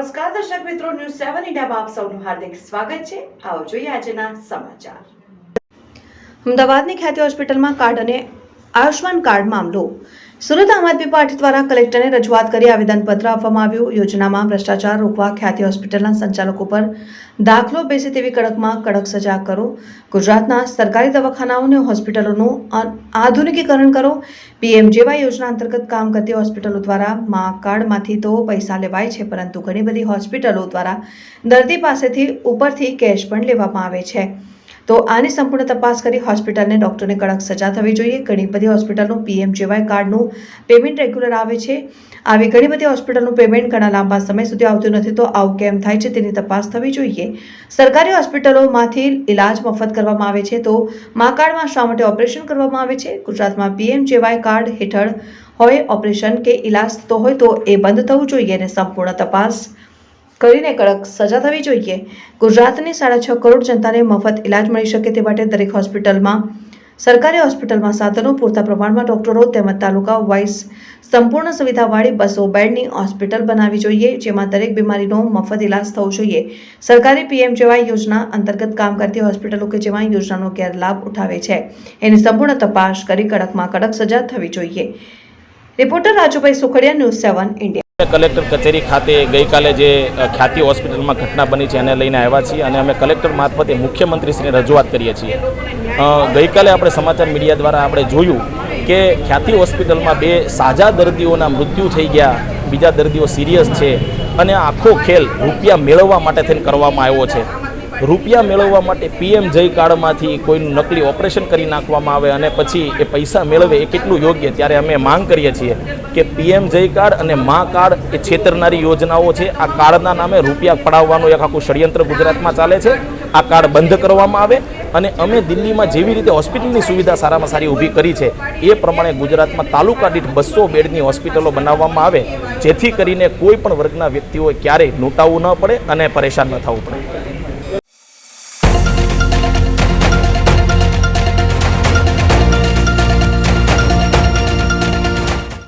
દર્શક મિત્રો, ન્યૂઝ સેવન ઇન્ડિયામાં આપ સૌનું હાર્દિક સ્વાગત છે. આવો જોઈએ આજના સમાચાર. અમદાવાદની ખ્યાતિ હોસ્પિટલમાં કાર્ડ અને આયુષ્માન કાર્ડ મામલો સુરત આમ આદમી પાર્ટી દ્વારા કલેક્ટરને રજૂઆત કરી આવેદનપત્ર આપવામાં આવ્યું. યોજનામાં ભ્રષ્ટાચાર રોકવા ખ્યાતિ હોસ્પિટલના સંચાલકો પર દાખલો બેસે તેવી કડકમાં કડક સજા કરો. ગુજરાતના સરકારી દવાખાનાઓને હોસ્પિટલોનું આધુનિકીકરણ કરો. પીએમજેવાય યોજના અંતર્ગત કામ કરતી હોસ્પિટલો દ્વારા મા કાર્ડમાંથી તો પૈસા લેવાય છે, પરંતુ ઘણી બધી હોસ્પિટલો દ્વારા દર્દી પાસેથી ઉપરથી કેશ પણ લેવામાં આવે છે. તો આની સંપૂર્ણ તપાસ કરી હોસ્પિટલને ડૉક્ટરને કડક સજા થવી જોઈએ. ઘણી બધી હોસ્પિટલનું પીએમજેવાય કાર્ડનું પેમેન્ટ રેગ્યુલર આવે છે. આવી ઘણી બધી હોસ્પિટલનું પેમેન્ટ ઘણા લાંબા સમય સુધી આવતું નથી તો આવું કેમ થાય છે તેની તપાસ થવી જોઈએ. સરકારી હોસ્પિટલોમાંથી ઇલાજ મફત કરવામાં આવે છે તો મા કાર્ડમાં શા માટે ઓપરેશન કરવામાં આવે છે? ગુજરાતમાં પીએમજેવાય કાર્ડ હેઠળ હોય ઓપરેશન કે ઇલાજ થતો હોય તો એ બંધ થવું જોઈએ અને સંપૂર્ણ તપાસ કરીને કડક સજા થવી જોઈએ. ગુજરાતની સાડા છ કરોડ જનતાને મફત ઇલાજ મળી શકે તે માટે દરેક હોસ્પિટલમાં, સરકારી હોસ્પિટલમાં સાધનો પૂરતા પ્રમાણમાં ડોક્ટરો તેમજ તાલુકા વાઇઝ સંપૂર્ણ સુવિધાવાળી બસો બેડની હોસ્પિટલ બનાવવી જોઈએ, જેમાં દરેક બીમારીનો મફત ઇલાજ થવો જોઈએ. સરકારી પીએમ જેવાય યોજના અંતર્ગત કામ કરતી હોસ્પિટલો કે જેમાં યોજનાનો ગેરલાભ ઉઠાવે છે. એની સંપૂર્ણ તપાસ કરી કડકમાં કડક સજા થવી જોઈએ. Reporter Rajubhai Sukhadiya, news seven India. Collector કચેરી ખાતે ગઈકાલે જે ખ્યાતિ હોસ્પિટલમાં ઘટના બની છે એને લઈને આવ્યા છીએ અને અમે કલેક્ટર મારફતે મુખ્યમંત્રીશ્રીને રજૂઆત કરીએ છીએ. ગઈકાલે આપણે સમાચાર મીડિયા દ્વારા આપણે જોયું કે ખ્યાતિ હોસ્પિટલમાં બે સાજા દર્દીઓના મૃત્યુ થઈ ગયા, બીજા દર્દીઓ સિરિયસ છે અને આખો ખેલ રૂપિયા મેળવવા માટે થઈને કરવામાં આવ્યો છે. રૂપિયા મેળવવા માટે પીએમ જય કાર્ડમાંથી કોઈનું નકલી ઓપરેશન કરી નાખવામાં આવે અને પછી એ પૈસા મેળવે એ કેટલું યોગ્ય, ત્યારે અમે માંગ કરીએ છીએ કે પીએમ જય કાર્ડ અને મા કાર્ડ એ છેતરનારી યોજનાઓ છે. આ કાર્ડના નામે રૂપિયા પડાવવાનું એક આખું ષડયંત્ર ગુજરાતમાં ચાલે છે. આ કાર્ડ બંધ કરવામાં આવે અને અમે દિલ્હીમાં જેવી રીતે હોસ્પિટલની સુવિધા સારામાં સારી ઊભી કરી છે, એ પ્રમાણે ગુજરાતમાં તાલુકા દીઠ બસો બેડની હોસ્પિટલો બનાવવામાં આવે, જેથી કરીને કોઈ પણ વર્ગના વ્યક્તિઓએ ક્યારેય લૂંટાવવું ન પડે અને પરેશાન ન થવું પડે.